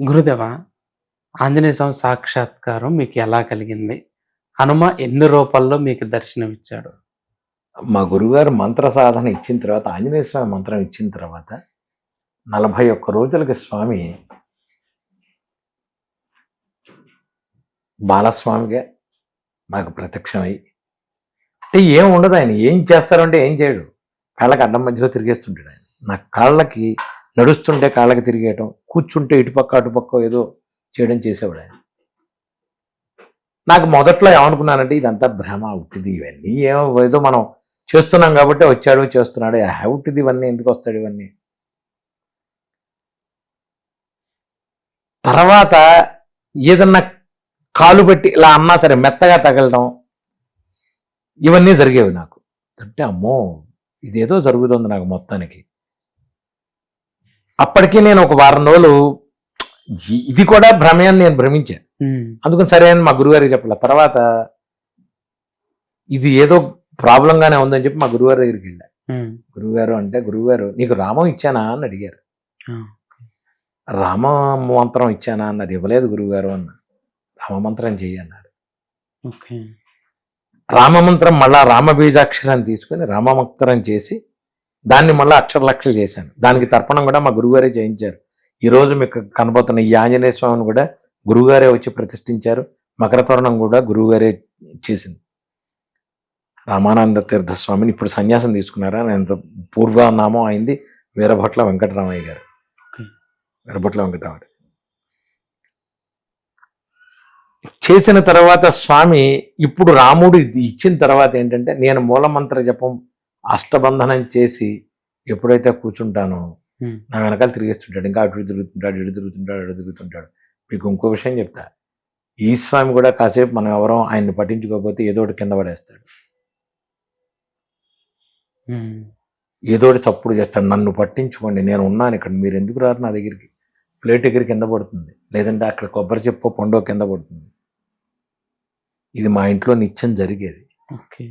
గురుదేవ ఆంజనేయ స్వామి సాక్షాత్కారం మీకు ఎలా కలిగింది? హనుమ ఎన్ని రూపాల్లో మీకు దర్శనమిచ్చాడు? మా గురుగారు మంత్ర సాధన ఇచ్చిన తర్వాత ఆంజనేయ స్వామి మంత్రం ఇచ్చిన తర్వాత నలభై ఒక్క రోజులకి స్వామి బాలస్వామిగా మాకు ప్రత్యక్షమై అంటే ఏం ఉండదు ఆయన ఏం చేస్తారంటే ఏం చేయడు. కళ్ళకి అడ్డం మధ్యలో తిరిగేస్తుంటాడు ఆయన. నా కాళ్ళకి నడుస్తుంటే కాళ్ళకి తిరిగేయటం కూర్చుంటే ఇటుపక్క అటుపక్క ఏదో చేయడం చేసేవాడు ఆయన. నాకు మొదట్లో ఏమనుకున్నానంటే ఇదంతా భ్రమ ఉట్టిది ఇవన్నీ ఏమో ఏదో మనం చేస్తున్నాం కాబట్టి వచ్చాడు చేస్తున్నాడు ఆ ఉట్టిది ఇవన్నీ ఎందుకు వస్తాడు ఇవన్నీ. తర్వాత ఏదన్నా కాలు పెట్టి ఇలా అన్నా సరే మెత్తగా తగలడం ఇవన్నీ జరిగేవి నాకు. అంటే అమ్మో ఇదేదో జరుగుతుంది నాకు మొత్తానికి. అప్పటికి నేను ఒక వారం రోజులు "ఇ- ఇది కూడా భ్రమే అని నేను భ్రమించాను అందుకని సరే అని మా గురుగారికి చెప్పాల. తర్వాత ఇది ఏదో ప్రాబ్లంగానే ఉందని చెప్పి మా గురుగారి దగ్గరికి వెళ్ళా. గురుగారు అంటే గురుగారు నీకు రామం ఇచ్చానా? అని అడిగారు. రామ మంత్రం ఇచ్చానా? అన్నారు. ఇవ్వలేదు గురుగారు అన్న రామమంత్రం ఓకే. రామమంత్రం మళ్ళా రామ బీజాక్షరాన్ని తీసుకొని రామమంత్రం చేసి దాన్ని మళ్ళీ అక్షర లక్షలు చేశాను. దానికి తర్పణం కూడా మా గురుగారే చేయించారు ఈ రోజు మీకు కనబోతున్న ఈ ఆంజనేయ స్వామిని కూడా గురుగారే వచ్చి ప్రతిష్ఠించారు. మకర తోరణం కూడా గురువుగారే చేసింది. రామానంద తీర్థ స్వామిని ఇప్పుడు సన్యాసం తీసుకున్నారా? నేను పూర్వనామం అయింది. వీరభట్ల వెంకటరామయ్య గారు. వీరభట్ల వెంకటరామయ్య చేసిన తర్వాత స్వామి ఇప్పుడు రాముడు ఇచ్చిన తర్వాత ఏంటంటే నేను మూలమంత్ర జపం అష్టబంధనం చేసి ఎప్పుడైతే కూర్చుంటానో నా వెనకాల తిరిగేస్తుంటాడు. ఇంకా అటు తిరుగుతుంటాడు ఇటు తిరుగుతుంటాడు అటు తిరుగుతుంటాడు. మీకు ఇంకో విషయం చెప్తా. ఈ స్వామి కూడా కాసేపు మనం ఎవరో ఆయన్ని పట్టించుకోకపోతే ఏదో ఒకటి కింద పడేస్తాడు. ఏదో ఒకటి తప్పుడు చేస్తాడు. నన్ను పట్టించుకోండి నేను ఉన్నాను ఇక్కడ. మీరు ఎందుకు రారు నా దగ్గరికి? ప్లేట్ దగ్గర కింద పడుతుంది. లేదంటే అక్కడ కొబ్బరి చెప్పు పండుగ కింద పడుతుంది. ఇది మా ఇంట్లో నిత్యం జరిగేది. ఓకే.